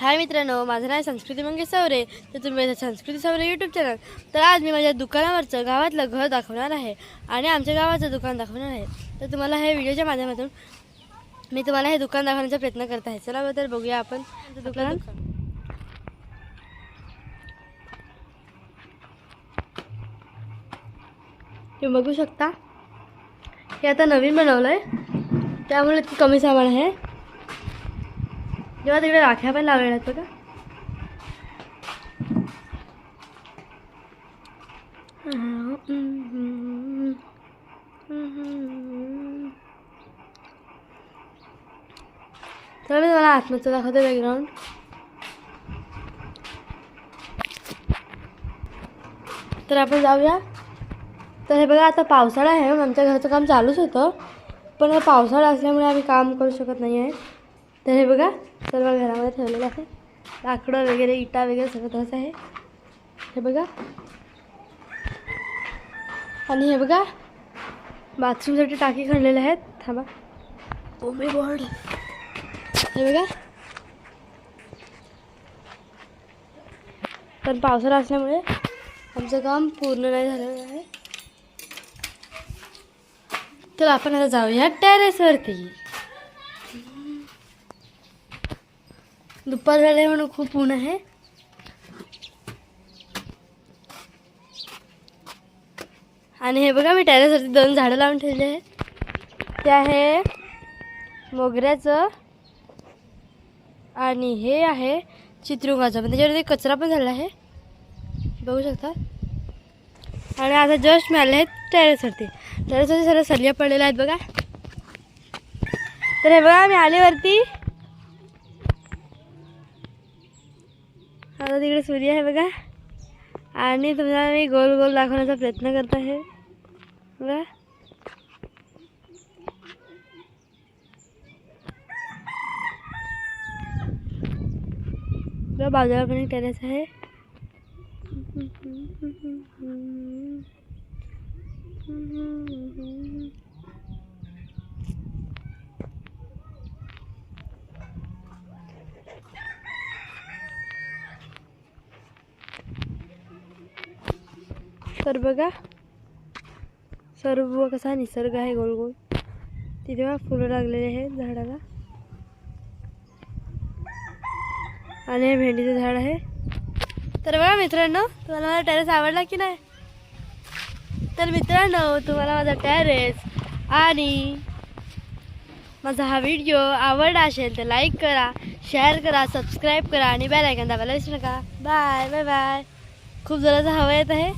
हाय मित्रांनो माझं नाव आहे संस्कृती मंगेश सवरे तर तुम्ही संस्कृती सवरे यूट्यूब चॅनल तर आज मी माझ्या दुकानावरचं गावातलं घर दाखवणार आहे आणि आमच्या गावाचं दुकान दाखवणार आहे. तर तुम्हाला हे व्हिडिओच्या माध्यमातून मी तुम्हाला हे दुकान दाखवण्याचा प्रयत्न करत आहे. चला तर बघूया आपण आमचं दुकान. तुम्ही बघू शकता. हे आता नवीन बनवलं आहे त्यामुळे कमी सामान आहे. जेव्हा तिकडे राख्या पण लावलेल्या आहेत बघा तर मी तुम्हाला आत्मचं दाखवते बॅकग्राऊंड तर आपण जाऊया. तर हे बघा आता पावसाळा आहे आमच्या घराचं काम चालूच होतं. पण पावसाळा असल्यामुळे आम्ही काम करू शकत नाही आहे तर हे बघा सर्व घरामध्ये ठेवलेलं आहे. लाकडं वगैरे इटा वगैरे सगळं तसं आहे. हे बघा. आणि हे बघा बाथरूमसाठी टाकी खणलेल्या आहेत. थांबा. ओ मे गॉड हे बघा. पण पावसाळा असल्यामुळे आमचं काम पूर्ण नाही झालेलं आहे. तर आपण आता जाऊया टेरेसवरती दुपार झाले म्हणून खूप ऊन आहे. आणि हे बघा मी टेरेसवरती दोन झाडं लावून ठेवले आहेत. ते आहे मोगऱ्याचं आणि हे आहे चित्रुंगाचं. पण त्याच्यावरती कचरा पण झाला आहे. बघू शकता? आणि आता जस्ट मी आले आहेत टेरेसवरती टॅरेसवरती सर्व सल्ल्या पडलेल्या आहेत बघा. तर हे बघा मी आलेवरती आता तिकडे सूर्य आहे बघा. आणि तुम्हाला मी गोल गोल दाखवण्याचा प्रयत्न करत आहे. बघा. बघा बाजूला पण एक टेरेस आहे. तर बघा सर्व कसा निसर्ग आहे गोल गोल तिथे बघा फुलं लागलेले आहेत झाडाला. आणि हे भेंडीचं झाड आहे. तर बघा मित्रांनो तुम्हाला माझा टेरेस आवडला की नाही? तर मित्रांनो तुम्हाला माझा टेरेस आणि माझा हा व्हिडिओ आवडला असेल तर लाईक करा शेअर करा सबस्क्राईब करा आणि बेल आयकन दाबायला विसरू नका. बाय बाय बाय खूप जराचं हवा येत आहे.